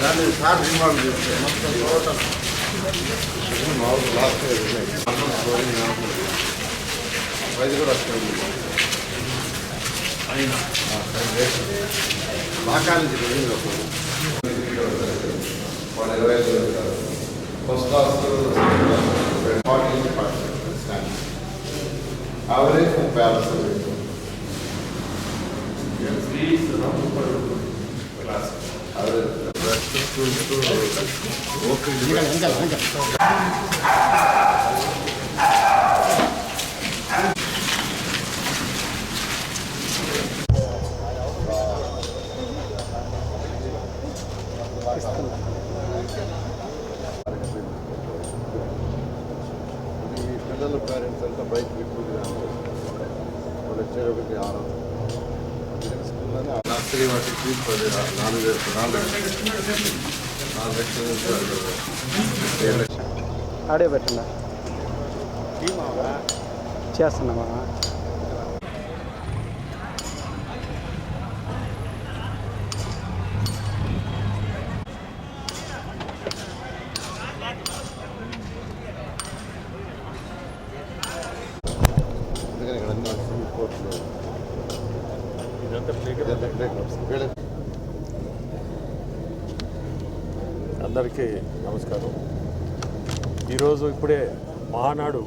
దాన్ని sir remand చేస్తారు మొత్తం టోటల్ మామూలు లాస్ట్ ప్రైజ్ కూడా వస్తుంది బాకాల నుంచి వెళ్ళింది ఒకరు వాళ్ళు ఇరవై ఐదు వస్తారు ఫస్ట్ క్లాస్ ఫార్టీ నుంచి యావరేజ్ ముప్పై ఆరు పర్సెంట్ ఈ పిల్లల పేరెంట్స్ అంతా బయట ఎక్కువగా వాళ్ళు వచ్చేది ఒకటి ఆరు నర్సరీ పది నాలుగు నాలుగు నాలుగు లక్షలు పెట్టండి. చేస్తున్నామా అందరికీ నమస్కారం. ఈరోజు ఇప్పుడే మహానాడు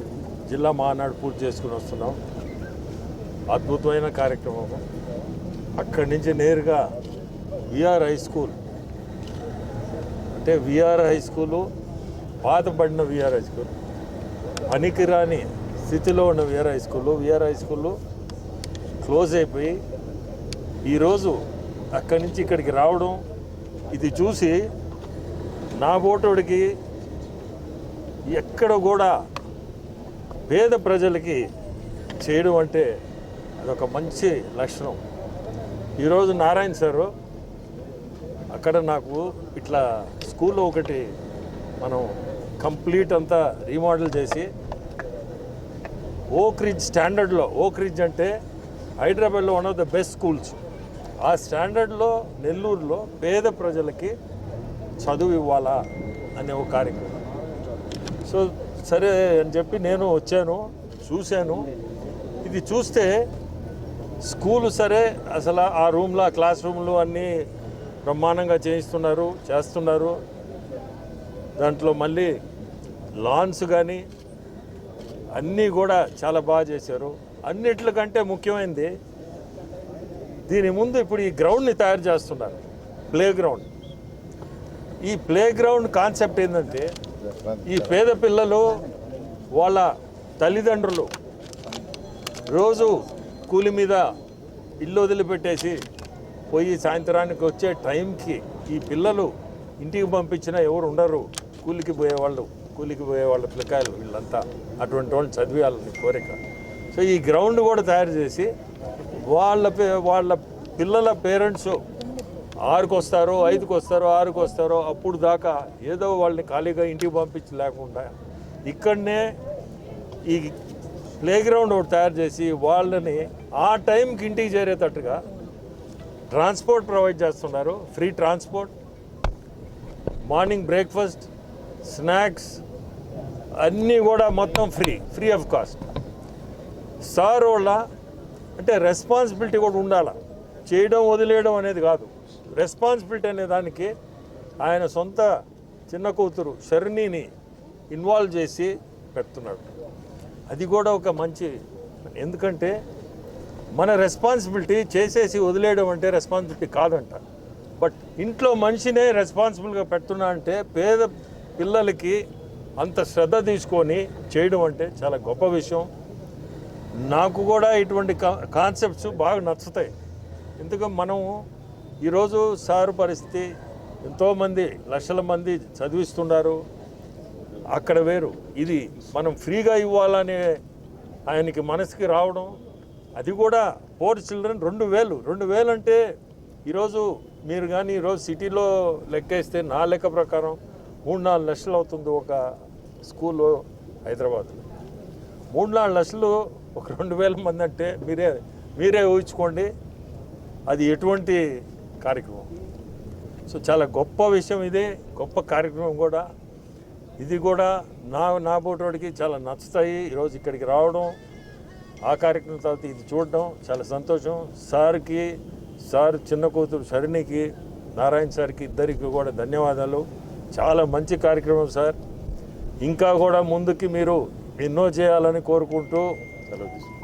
జిల్లా మహానాడు పూర్తి చేసుకుని వస్తున్నాం. అద్భుతమైన కార్యక్రమం. అక్కడి నుంచి నేరుగా విఆర్ హై స్కూల్. అంటే విఆర్ హై స్కూలు పాతబడిన విఆర్ హై స్కూల్ పనికిరాని స్థితిలో ఉన్న VR high school VR high స్కూల్లో క్లోజ్ అయిపోయి ఈరోజు అక్కడి నుంచి ఇక్కడికి రావడం ఇది చూసి నా ఓటోడికి ఎక్కడ కూడా పేద ప్రజలకి చేయడం అంటే అదొక మంచి లక్షణం. ఈరోజు నారాయణ సారు అక్కడ నాకు ఇట్లా స్కూల్లో ఒకటి మనం కంప్లీట్ అంతా రీమోడల్ చేసి ఓక్రిడ్జ్ స్టాండర్డ్లో ఓక్రిడ్జ్ అంటే హైదరాబాద్లో one of the best schools ఆ స్టాండర్డ్లో నెల్లూరులో పేద ప్రజలకి చదువు ఇవ్వాలా అనే ఒక కార్యక్రమం. సో సరే అని చెప్పి నేను వచ్చాను చూశాను. ఇది చూస్తే స్కూలు సరే అసలు ఆ రూమ్లో ఆ క్లాస్ రూమ్లు అన్నీ బ్రహ్మాండంగా చేయిస్తున్నారు చేస్తున్నారు. దాంట్లో మళ్ళీ లాన్స్ కానీ అన్నీ కూడా చాలా బాగా చేశారు. అన్నిటికంటే ముఖ్యమైనది దీని ముందు ఇప్పుడు ఈ గ్రౌండ్ని తయారు చేస్తున్నారు ప్లే గ్రౌండ్ ఈ ప్లే గ్రౌండ్ కాన్సెప్ట్ ఏంటంటే ఈ పేద పిల్లలు వాళ్ళ తల్లిదండ్రులు రోజు కూలి మీద ఇల్లు వదిలిపెట్టేసి పోయి సాయంత్రానికి వచ్చే టైంకి ఈ పిల్లలు ఇంటికి పంపించినా ఎవరు ఉండరు. కూలికి పోయేవాళ్ళు కూలికి పోయేవాళ్ళ పిల్లకాయలు వీళ్ళంతా. అటువంటి వాళ్ళు చదివేయాలని కోరిక. సో ఈ గ్రౌండ్ కూడా తయారు చేసి వాళ్ళ పే- వాళ్ళ పిల్లల పేరెంట్స్ ఆరుకు వస్తారో ఐదుకు వస్తారో ఆరుకు వస్తారో అప్పుడు దాకా ఏదో వాళ్ళని ఖాళీగా ఇంటికి పంపించి లేకుండా ఇక్కడనే ఈ ప్లే గ్రౌండ్ ఒకటి తయారు చేసి వాళ్ళని ఆ టైంకి ఇంటికి చేరేటట్టుగా ట్రాన్స్పోర్ట్ ప్రొవైడ్ చేస్తున్నారు. Free transport morning breakfast snacks అన్నీ కూడా మొత్తం free free of cost. Sir వాళ్ళ అంటే రెస్పాన్సిబిలిటీ కూడా ఉండాలి. చేయడం వదిలేయడం అనేది కాదు. రెస్పాన్సిబిలిటీ అనే దానికి ఆయన సొంత చిన్న కూతురు షర్ణిని ఇన్వాల్వ్ చేసి పెడుతున్నాడు. అది కూడా ఒక మంచి ఎందుకంటే మన రెస్పాన్సిబిలిటీ చేసేసి వదిలేయడం అంటే రెస్పాన్సిబిలిటీ కాదంట. బట్ ఇంట్లో మనిషినే రెస్పాన్సిబుల్గా పెడుతున్నా అంటే పేద పిల్లలకి అంత శ్రద్ధ తీసుకొని చేయడం అంటే చాలా గొప్ప విషయం. నాకు కూడా ఇటువంటి కా- కాన్సెప్ట్స్ బాగా నచ్చుతాయి. ఎందుకంటే మనం ఈరోజు సారు పరిస్థితి ఎంతోమంది లక్షల మంది చదివిస్తున్నారు. అక్కడ వేరు. ఇది మనం ఫ్రీగా ఇవ్వాలనే ఆయనకి మనసుకి రావడం అది కూడా పోర్ చిల్డ్రన్ రెండు వేలు. రెండు వేలు అంటే ఈరోజు మీరు కానీ ఈరోజు సిటీలో లెక్కేస్తే నా లెక్క ప్రకారం మూడు నాలుగు లక్షలు అవుతుంది ఒక స్కూల్లో హైదరాబాద్లో. మూడు నాలుగు లక్షలు ఒక రెండు వేల మంది అంటే మీరే మీరే ఊహించుకోండి. అది ఎటువంటి కార్యక్రమం? సో చాలా గొప్ప విషయం ఇది గొప్ప కార్యక్రమం కూడా. ఇది కూడా నా నా బోటోడికి చాలా నచ్చుతాయి. ఈరోజు ఇక్కడికి రావడం ఆ కార్యక్రమం తర్వాత ఇది చూడడం చాలా సంతోషం. సార్కి సార్ చిన్న కూతురు సరిణికి నారాయణ సార్కి ఇద్దరికి కూడా ధన్యవాదాలు. చాలా మంచి కార్యక్రమం సార్. ఇంకా కూడా ముందుకి మీరు ఎన్నో చేయాలని కోరుకుంటూ సెలవు తీసుకుంటాను